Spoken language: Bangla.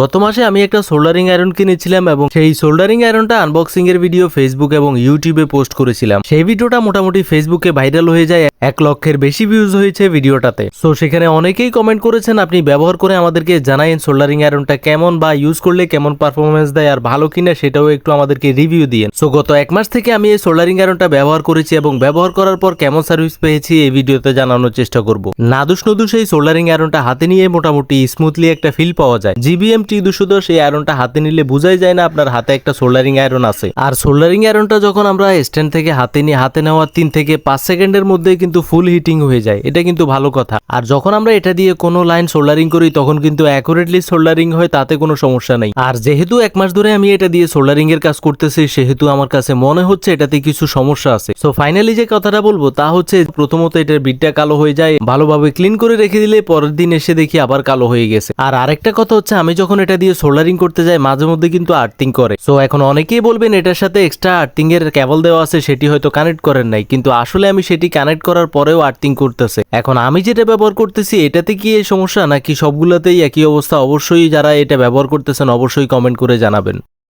গত মাসে আমি একটা সোল্ডারিং আয়রন কিনেছিলাম এবং সেই সোল্ডারিং আয়রনটা আনবক্সিং এর ভিডিও ফেসবুক এবং ইউটিউবে পোস্ট করেছিলাম। সেই ভিডিওটা মোটামুটি ফেসবুকে ভাইরাল হয়ে যায়। এক লক্ষের বেশি ভিউজ হয়েছে ভিডিওটাতে। সো সেখানে অনেকেই কমেন্ট করেছেন, আপনি ব্যবহার করে আমাদেরকে জানাইন সোল্ডারিং আয়রনটা কেমন বা ইউজ করলে কেমন পারফরমেন্স দেয় আর ভালো কিনা সেটাও একটু আমাদেরকে রিভিউ দিয়ে সো গত এক মাস থেকে আমি এই সোল্ডারিং আয়রনটা ব্যবহার করেছি এবং ব্যবহার করার পর কেমন সার্ভিস পেয়েছি এই ভিডিওতে জানানোর চেষ্টা করব। নাদুস নদুস এই সোল্ডারিং আয়রনটা হাতে নিয়ে মোটামুটি স্মুথলি একটা ফিল পাওয়া যায়। জিবিএম টি দুশো দশ এই আয়রনটা হাতে নিলে বোঝাই যায় না আপনার হাতে একটা সোল্ডারিং আয়রন আছে। আর সোল্ডারিং আয়রনটা যখন আমরা স্ট্যান্ড থেকে হাতে নিয়ে, হাতে নেওয়ার তিন থেকে পাঁচ সেকেন্ডের মধ্যে কিন্তু ফুল হিটিং হয়ে যায়। এটা কিন্তু ভালো কথা। আর যখন আমরা এটা দিয়ে কোনো লাইন সোল্ডারিং করি, তখন কিন্তু অ্যাকুরেটলি সোল্ডারিং হয়, তাতে কোনো সমস্যা নেই। আর যেহেতু এক মাস ধরে আমি এটা দিয়ে সোল্ডারিং এর কাজ করতেছি, সেহেতু আমার কাছে মনে হচ্ছে এটাতে কিছু সমস্যা আছে। সো ফাইনালি যে কথাটা বলব, তা হচ্ছে প্রথমত এটার বিটটা কালো হয়ে যায়, ভালোভাবে ক্লিন করে রেখে দিলে পরের দিন এসে দেখি আবার কালো হয়ে গেছে। আর আরেকটা কথা হচ্ছে, আমি যখন এটা দিয়ে সোল্ডারিং করতে যাই, মাঝে মধ্যে কিন্তু আর্থিং করে। সো এখন অনেকেই বলবেন এটার সাথে এক্সট্রা আর্থিং এর কেবল দেওয়া আছে, সেটি হয়তো কানেক্ট করেন নাই। কিন্তু আসলে আমি সেটি কানেক্ট করার পরেও আর্থিং করতেছে। এখন আমি যেটা ব্যবহার করতেছি, এটাতে কি এই সমস্যা? নাকি সবগুলোতেই একই অবস্থা? অবশ্যই যারা এটা ব্যবহার করতেছেন, অবশ্যই কমেন্ট করে জানাবেন।